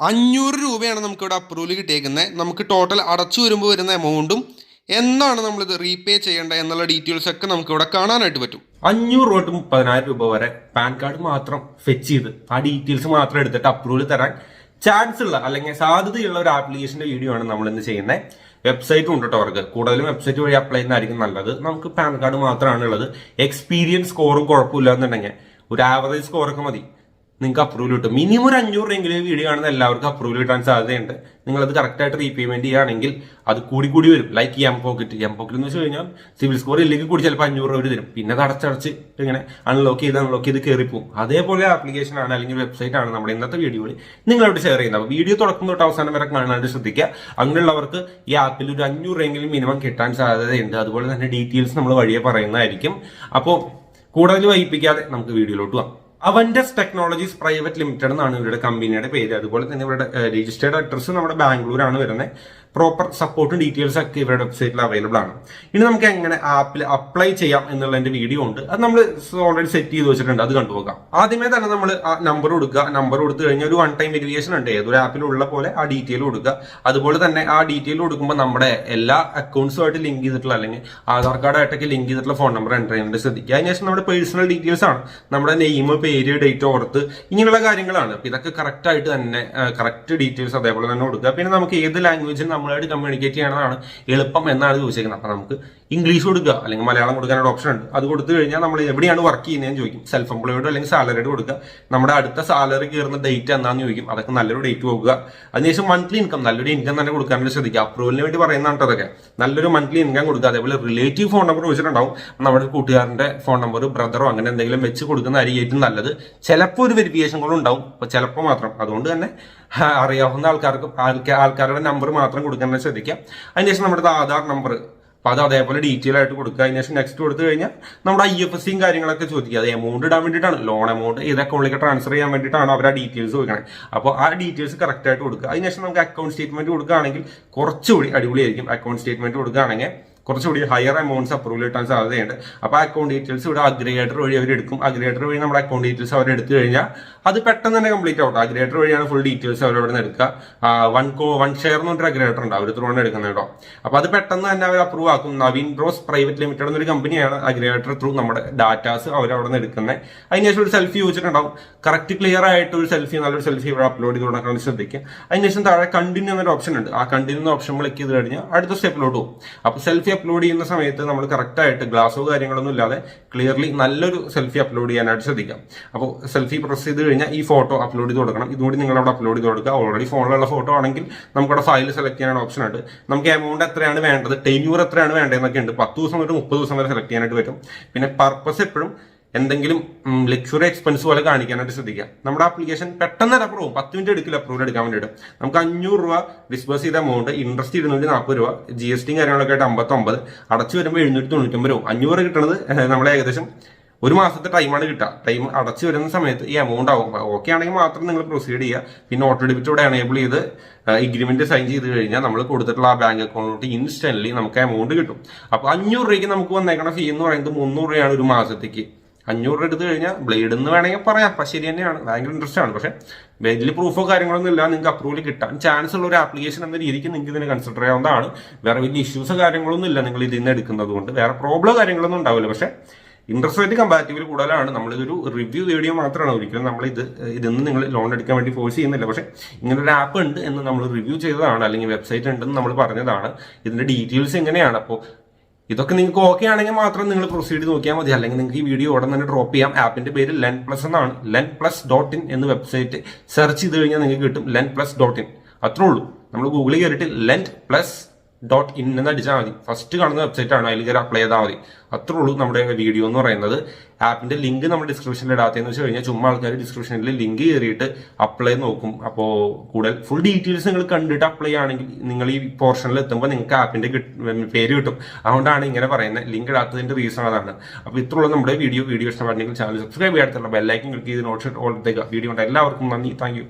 അഞ്ഞൂറ് രൂപയാണ് നമുക്കിവിടെ അപ്രൂവൽ കിട്ടിയേക്കുന്നത് നമുക്ക് ടോട്ടൽ അടച്ചു വരുമ്പോൾ വരുന്ന എമൗണ്ടും നമ്മൾ നമ്മളിത് റീപേ ചെയ്യേണ്ടത് എന്നുള്ള ഡീറ്റെയിൽസ് ഒക്കെ നമുക്ക് ഇവിടെ കാണാനായിട്ട് പറ്റും. അഞ്ഞൂറ് രൂപ മുപ്പതിനായിരം രൂപ വരെ പാൻ കാർഡ് മാത്രം ഫെച്ച് ചെയ്ത് ആ ഡീറ്റെയിൽസ് മാത്രം എടുത്തിട്ട് അപ്രൂവൽ തരാൻ ചാൻസ് ഉള്ള അല്ലെങ്കിൽ സാധ്യതയുള്ള ഒരു ആപ്ലിക്കേഷന്റെ വീഡിയോ ആണ് നമ്മൾ ഇന്ന് ചെയ്യുന്നത് വെബ്സൈറ്റും ഉണ്ട് കേട്ടോ അവർക്ക്. കൂടുതലും വെബ്സൈറ്റ് വഴി അപ്ലൈ ചെയ്യുന്നതായിരിക്കും നല്ലത്. നമുക്ക് പാൻ കാർഡ് മാത്രമാണ് ഉള്ളത്. എക്സ്പീരിയൻസ് സ്കോറും കുഴപ്പമില്ല എന്നുണ്ടെങ്കിൽ ഒരു ആവറേജ് സ്കോറൊക്കെ മതി. നിങ്ങൾക്ക് അപ്രൂവൽ കിട്ടും. മിനിമം ഒരു അഞ്ഞൂറ് എങ്കിലും വീഡിയോ കാണുന്ന എല്ലാവർക്കും അപ്രൂവൽ കിട്ടാൻ സാധ്യതയുണ്ട്. നിങ്ങൾ അത് കറക്റ്റായിട്ട് റീപേയ്മെന്റ് ചെയ്യുകയാണെങ്കിൽ അത് കൂടി കൂടി വരും. Like M pocket M pocket എന്ന് വെച്ച് കഴിഞ്ഞാൽ സിവിൽ സ്കോർ ഇല്ലെങ്കിൽ കൂടി ചിലപ്പോൾ അഞ്ഞൂറ് രൂപ തരും. പിന്നെ അടച്ചടച്ച് ഇങ്ങനെ അൺലോക്ക് ചെയ്ത് അൺലോക്ക് ചെയ്ത് പോകും അതേപോലെ ആപ്ലിക്കേഷൻ ആണ് അല്ലെങ്കിൽ വെബ്സൈറ്റ് ആണ് നമ്മുടെ ഇന്നത്തെ വീഡിയോയിൽ നിങ്ങളോട് ഷെയർ ചെയ്യുന്നത്. അപ്പോൾ വീഡിയോ തുടക്കം തൊട്ട് അവസാനം വരെ കാണാനായിട്ട് ശ്രദ്ധിക്കുക. അങ്ങനെയുള്ളവർക്ക് ഈ ആപ്പിൽ ഒരു അഞ്ഞൂറ് എങ്കിലും മിനിമം കിട്ടാൻ സാധ്യതയുണ്ട്. അതുപോലെ തന്നെ ഡീറ്റെയിൽസ് നമ്മൾ വഴിയെ പറയുന്നതായിരിക്കും. അപ്പോൾ കൂടുതൽ വൈകിപ്പിക്കാതെ നമുക്ക് വീഡിയോയിലോട്ട് പോകാം. അവന്റസ് ടെക്നോളജീസ് പ്രൈവറ്റ് ലിമിറ്റഡ് എന്നാണ് ഇവരുടെ കമ്പനിയുടെ പേര്. അതുപോലെ തന്നെ ഇവരുടെ രജിസ്റ്റേർഡ് അഡ്രസ്സ് നമ്മുടെ ബാംഗ്ലൂരാണ് വരുന്നത്. പ്രോപ്പർ സപ്പോർട്ടും ഡീറ്റെയിൽസ് ഒക്കെ ഇവരുടെ വെബ്സൈറ്റിൽ അവൈലബിൾ ആണ്. ഇനി നമുക്ക് എങ്ങനെ ആപ്പിൽ അപ്ലൈ ചെയ്യാം എന്നുള്ളതിന്റെ വീഡിയോ ഉണ്ട്. അത് നമ്മൾ ഓൾറെഡി സെറ്റ് ചെയ്ത് വെച്ചിട്ടുണ്ട്. അത് കണ്ടുപോകാം ആദ്യമേ തന്നെ നമ്മൾ ആ നമ്പർ കൊടുക്കുക. നമ്പർ കൊടുത്തു കഴിഞ്ഞാൽ ഒരു വൺ ടൈം വെരിഫിക്കേഷൻ ഉണ്ട്. ഏതൊരു ആപ്പിലുള്ള പോലെ ആ ഡീറ്റെയിൽ കൊടുക്കുക. അതുപോലെ തന്നെ ആ ഡീറ്റെയിൽ കൊടുക്കുമ്പോൾ നമ്മുടെ എല്ലാ അക്കൗണ്ട്സുമായിട്ട് ലിങ്ക് ചെയ്തിട്ടുള്ള അല്ലെങ്കിൽ ആധാർ കാർഡായിട്ടൊക്കെ ലിങ്ക് ചെയ്തിട്ടുള്ള ഫോൺ നമ്പർ എന്റർ ചെയ്യുന്നത് ശ്രദ്ധിക്കുക. അതിനുശേഷം നമ്മുടെ പേഴ്സണൽ ഡീറ്റെയിൽസ് ആണ്. നമ്മുടെ നെയിം പേര് ഡേറ്റ് ഓഫ് ഓർത്ത് ഇങ്ങനെയുള്ള കാര്യങ്ങളാണ്. അപ്പോൾ ഇതൊക്കെ കറക്റ്റ് ആയിട്ട് തന്നെ കറക്റ്റ് ഡീറ്റെയിൽസ് അതേപോലെ തന്നെ കൊടുക്കുക. പിന്നെ നമുക്ക് ഏത് ലാംഗ്വേജിൽ നമ്മളായിട്ട് കമ്മ്യൂണിക്കേറ്റ് ചെയ്യണതാണ് എളുപ്പം എന്നാണ് ചോദിച്ചേക്കുന്നത് അപ്പം നമുക്ക് ഇംഗ്ലീഷ് കൊടുക്കുക അല്ലെങ്കിൽ മലയാളം കൊടുക്കാനൊരു ഓപ്ഷൻ ഉണ്ട്. അത് കൊടുത്തു കഴിഞ്ഞാൽ നമ്മൾ എവിടെയാണ് വർക്ക് ചെയ്യുന്നതെന്ന് ചോദിക്കും. സെൽഫ് എംപ്ലോയിഡ് അല്ലെങ്കിൽ സാലറിയുടെ കൊടുക്കുക. നമ്മുടെ അടുത്ത സാലറി കയറുന്ന ഡേറ്റ് എന്താണെന്ന് ചോദിക്കും. അതൊക്കെ നല്ലൊരു ഡേറ്റ് പോകുക. അതിനുശേഷം മന്ത്ലി ഇൻകം നല്ലൊരു ഇൻകം തന്നെ കൊടുക്കാനായിട്ട് ശ്രദ്ധിക്കുക. അപ്രൂവലിന് വേണ്ടി പറയുന്നതാണ് അതൊക്കെ. നല്ലൊരു മന്ത്ലി ഇൻകം കൊടുക്കുക. അതേപോലെ റിലേറ്റീവ് ഫോൺ നമ്പർ വെച്ചിട്ടുണ്ടാവും നമ്മുടെ കൂട്ടുകാരന്റെ ഫോൺ നമ്പർ ബ്രദറോ അങ്ങനെ എന്തെങ്കിലും വെച്ച് കൊടുക്കുന്നതായിരിക്കും ഏറ്റവും നല്ലത്. ചിലപ്പോൾ ഒരു വെരിഫിക്കേഷൻ കൂടെ ഉണ്ടാവും. അപ്പൊ ചിലപ്പോൾ മാത്രം. അതുകൊണ്ട് തന്നെ അറിയാവുന്ന ആൾക്കാർക്ക് ആൾക്കാരുടെ നമ്പർ മാത്രം കൊടുക്കാൻ ശ്രദ്ധിക്കാം അതിനുശേഷം നമ്മുടെ ആധാർ നമ്പർ അപ്പൊ അത് അതേപോലെ ഡീറ്റെയിൽ ആയിട്ട് കൊടുക്കുക. അതിനുശേഷം നെക്സ്റ്റ് കൊടുത്തു കഴിഞ്ഞാൽ നമ്മുടെ ഐ എഫ് എസ് സിയും കാര്യങ്ങളൊക്കെ ചോദിക്കുക. അത് എമൗണ്ട് ഇടാൻ വേണ്ടിയിട്ടാണ്. ലോൺ എമൗണ്ട് ഏത് അക്കൗണ്ടിലേക്ക് ട്രാൻസ്ഫർ ചെയ്യാൻ വേണ്ടിയിട്ടാണ് അവർ ആ ഡീറ്റെയിൽസ് ചോദിക്കണത് അപ്പോൾ ആ ഡീറ്റെയിൽസ് കറക്റ്റ് ആയിട്ട് കൊടുക്കുക. അതിനുശേഷം നമുക്ക് അക്കൗണ്ട് സ്റ്റേറ്റ്മെന്റ് കൊടുക്കുകയാണെങ്കിൽ കുറച്ചുകൂടി അടിപൊളിയായിരിക്കും അക്കൗണ്ട് സ്റ്റേറ്റ്മെന്റ് കൊടുക്കുകയാണെങ്കിൽ. കുറച്ചുകൂടി ഹയർ എമൗണ്ട്സ് അപ്രൂവൽ കിട്ടാൻ സാധ്യതയുണ്ട് അപ്പോൾ അക്കൗണ്ട് ഡീറ്റെയിൽസ് ഇവിടെ അഗ്രിഗേറ്റർ വഴി അവർ എടുക്കും. അഗ്രിഗേറ്റർ വഴി നമ്മുടെ അക്കൗണ്ട് ഡീറ്റെയിൽസ് അവർ എടുത്തു കഴിഞ്ഞാൽ അത് പെട്ടെന്ന് തന്നെ കംപ്ലീറ്റ് ആവട്ടെ അഗ്രിഗേറ്റർ വഴിയാണ് ഫുൾ ഡീറ്റെയിൽസ് അവർ അവിടെ നിന്ന് എടുക്കുക വൺ കോ വൺ ഷെയർ എന്ന് പറഞ്ഞൊരു അഗ്രിഗേറ്റർ ഉണ്ട്. അവർ ത്രൂ ആണ് എടുക്കുന്നത് കേട്ടോ. അപ്പോൾ അത് പെട്ടെന്ന് തന്നെ അവർ അപ്രൂവ് ആക്കും. നവീൻ ബ്രോസ് പ്രൈവറ്റ് ലിമിറ്റഡ് എന്നൊരു കമ്പനിയാണ് അഗ്രിഗേറ്റർ ത്രൂ നമ്മുടെ ഡാറ്റാസ് അവർ അവിടെ നിന്ന് എടുക്കുന്നത് അതിനുശേഷം ഒരു സെൽഫി ചോദിച്ചിട്ടുണ്ടാവും കറക്റ്റ് ക്ലിയർ ആയിട്ട് ഒരു സെൽഫി നല്ലൊരു സെൽഫി ഇവിടെ അപ്ലോഡ് ചെയ്ത് കൊടുക്കാൻ ശ്രദ്ധിക്കുക. അതിനുശേഷം താഴെ കണ്ടിന്യൂ എന്നൊരു ഓപ്ഷൻ ഉണ്ട്. ആ കണ്ടിന്യൂ ഓപ്ഷൻ ക്ലിക്ക് ചെയ്ത് കഴിഞ്ഞാൽ അടുത്ത സ്റ്റെപ്പിലോട്ട് പോകും. അപ്പോൾ സെൽഫി അപ്ലോഡ് ചെയ്യുന്ന സമയത്ത് നമ്മൾ കറക്റ്റായിട്ട് ഗ്ലാസോ കാര്യങ്ങളൊന്നും ഇല്ലാതെ ക്ലിയർലി നല്ലൊരു സെൽഫി അപ്ലോഡ് ചെയ്യാനായിട്ട് ശ്രദ്ധിക്കാം. അപ്പോൾ സെൽഫി പ്രസ് ചെയ്ത് കഴിഞ്ഞാൽ ഈ ഫോട്ടോ അപ്ലോഡ് ചെയ്ത് കൊടുക്കണം. ഇതുകൂടി നിങ്ങൾ അവിടെ അപ്ലോഡ് ചെയ്ത് കൊടുക്കുക. ഓൾറെഡി ഫോണിലുള്ള ഫോട്ടോ ആണെങ്കിൽ നമുക്കവിടെ ഫയൽ സെലക്ട് ചെയ്യാനുള്ള ഓപ്ഷൻ ഉണ്ട് നമുക്ക് എമൗണ്ട് എത്രയാണ് വേണ്ടത്? ടെന്യൂർ എത്രയാണ് വേണ്ടതെന്നൊക്കെ ഉണ്ട്. പത്ത് ദിവസം തൊട്ട് മുപ്പത് ദിവസം വരെ സെലക്ട് ചെയ്യാനായിട്ട് പറ്റും. പിന്നെ പർപ്പസ് എപ്പോഴും എന്തെങ്കിലും ലക്ഷറി എക്സ്പെൻസ് പോലെ കാണിക്കാനായിട്ട് ശ്രദ്ധിക്കുക. നമ്മുടെ ആപ്ലിക്കേഷൻ പെട്ടെന്ന് തന്നെ അപ്രൂവ് പത്ത് മിനിറ്റ് എടുക്കില്ല അപ്രൂവൽ എടുക്കാൻ വേണ്ടിയിട്ട്. നമുക്ക് അഞ്ഞൂറ് രൂപ ഡിസ്ബേഴ്സ് ചെയ്ത എമൗണ്ട് ഇൻട്രസ്റ്റ് ഇരുന്നൂറ്റി നാൽപ്പത് രൂപ ജി എസ് ടിയും കാര്യങ്ങളൊക്കെ ആയിട്ട് അമ്പത്തൊമ്പത് അടച്ചു വരുമ്പോൾ എഴുന്നൂറ്റി തൊണ്ണൂറ്റൊമ്പത് രൂപ. അഞ്ഞൂറ് കിട്ടുന്നത് നമ്മളെ ഏകദേശം ഒരു മാസത്തെ ടൈമാണ് കിട്ടുക. ടൈം അടച്ചു വരുന്ന സമയത്ത് ഈ എമൗണ്ട് ആവും. ഓക്കെ ആണെങ്കിൽ മാത്രം നിങ്ങൾ പ്രൊസീഡ് ചെയ്യുക. പിന്നെ ഓട്ടോ ഡെബിറ്റ് ഇവിടെ എനേബിൾ ചെയ്ത് എഗ്രിമെന്റ് സൈൻ ചെയ്ത് കഴിഞ്ഞാൽ നമ്മൾ കൊടുത്തിട്ടുള്ള ആ ബാങ്ക് അക്കൗണ്ടിലോട്ട് ഇൻസ്റ്റന്റ്ലി നമുക്ക് എമൗണ്ട് കിട്ടും. അപ്പോൾ അഞ്ഞൂറ് രൂപയ്ക്ക് നമുക്ക് വന്നേക്കണ ഫീ എന്ന് പറയുന്നത് മുന്നൂറ് രൂപയാണ് ഒരു മാസത്തേക്ക്. അഞ്ഞൂറ് എടുത്തു കഴിഞ്ഞാൽ ബ്ലേഡ് എന്ന് വേണമെങ്കിൽ പറയാം. അപ്പം ശരി തന്നെയാണ്. ഭയങ്കര ഇൻട്രസ്റ്റ് ആണ്. പക്ഷേ വലിയ പ്രൂഫോ കാര്യങ്ങളൊന്നും ഇല്ല. നിങ്ങൾക്ക് അപ്രൂവൽ കിട്ടാൻ ചാൻസ് ഉള്ള ഒരു ആപ്ലിക്കേഷൻ എന്ന രീതിക്ക് നിങ്ങൾക്ക് ഇതിനെ കൺസിഡർ ചെയ്യാവുന്നതാണ്. വേറെ വലിയ ഇഷ്യൂസ് കാര്യങ്ങളൊന്നും ഇല്ല നിങ്ങൾ ഇതിൽ നിന്ന് എടുക്കുന്നത് കൊണ്ട്. വേറെ പ്രോബ്ലം കാര്യങ്ങളൊന്നും ഉണ്ടാവില്ല. പക്ഷേ ഇൻട്രസ്റ്റ് റേറ്റ് കമ്പാരിറ്റീവിൽ കൂടുതലാണ്. നമ്മളിതൊരു റിവ്യൂ വീഡിയോ മാത്രമാണ് ഒരിക്കലും നമ്മൾ ഇത് ഇതൊന്നും നിങ്ങൾ ലോൺ എടുക്കാൻ വേണ്ടി ഫോഴ്സ് ചെയ്യുന്നില്ല. പക്ഷേ ഇങ്ങനെ ഒരു ആപ്പ് ഉണ്ട് എന്ന് നമ്മൾ റിവ്യൂ ചെയ്തതാണ്. അല്ലെങ്കിൽ വെബ്സൈറ്റ് ഉണ്ടെന്ന് നമ്മൾ പറഞ്ഞതാണ്. ഇതിന്റെ ഡീറ്റെയിൽസ് എങ്ങനെയാണ് അപ്പോൾ ഇതൊക്കെ നിങ്ങൾക്ക് ഓക്കെ ആണെങ്കിൽ മാത്രം നിങ്ങൾ പ്രൊസീഡ് ചെയ്ത് നോക്കിയാൽ മതി. അല്ലെങ്കിൽ നിങ്ങൾക്ക് ഈ വീഡിയോ ഉടൻ തന്നെ ഡ്രോപ്പ് ചെയ്യാം. ആപ്പിന്റെ പേര് ലെൻ പ്ലസ് എന്നാണ്. ലെൻ പ്ലസ് ഡോട്ട് ഇൻ എന്ന വെബ്സൈറ്റ് സെർച്ച് ചെയ്ത് കഴിഞ്ഞാൽ നിങ്ങൾക്ക് കിട്ടും ലെൻ പ്ലസ് ഡോട്ട് ഇൻ അത്രേ ഉള്ളൂ. നമ്മൾ ഗൂഗിളിൽ കയറിയിട്ട് ലെൻ പ്ലസ് ഡോട്ട് ഇൻ എന്ന് അടിച്ചാൽ മതി. ഫസ്റ്റ് കാണുന്ന വെബ്സൈറ്റ് ആണ്. അതിൽ കയറി അപ്ലൈ ചെയ്താൽ മതി. അത്രേ ഉള്ളൂ നമ്മുടെ വീഡിയോ എന്ന് പറയുന്നത്. ആപ്പിന്റെ ലിങ്ക് നമ്മൾ ഡിസ്ക്രിപ്ഷനിൽ ഇടാത്തതെന്ന് വെച്ച് കഴിഞ്ഞാൽ ചുമ്മാ ആൾക്കാർ ഡിസ്ക്രിപ്ഷനിൽ ലിങ്ക് കയറിയിട്ട് അപ്ലൈ നോക്കും. അപ്പോൾ കൂടെ ഫുൾ ഡീറ്റെയിൽസ് നിങ്ങൾ കണ്ടിട്ട് അപ്ലൈ ആണെങ്കിൽ നിങ്ങൾ ഈ പോർഷനിൽ എത്തുമ്പോൾ നിങ്ങൾക്ക് ആപ്പിന്റെ പേര് കിട്ടും. അതുകൊണ്ടാണ് ഇങ്ങനെ പറയുന്നത് ലിങ്ക് ഇടാത്തതിന്റെ റീസൺ അതാണ്. അപ്പോൾ ഇത്രയുള്ള നമ്മുടെ വീഡിയോ വീഡിയോ ഇഷ്ടമായിരുന്നെങ്കിൽ ചാനൽ സബ്സ്ക്രൈബ് ചെയ്യാത്തുള്ള ബെല്ലൈക്കൻ ക്ലിക്ക് ചെയ്ത് നോട്ട് ഓൾ വീഡിയോ ഉണ്ട് എല്ലാവർക്കും നന്ദി. താങ്ക്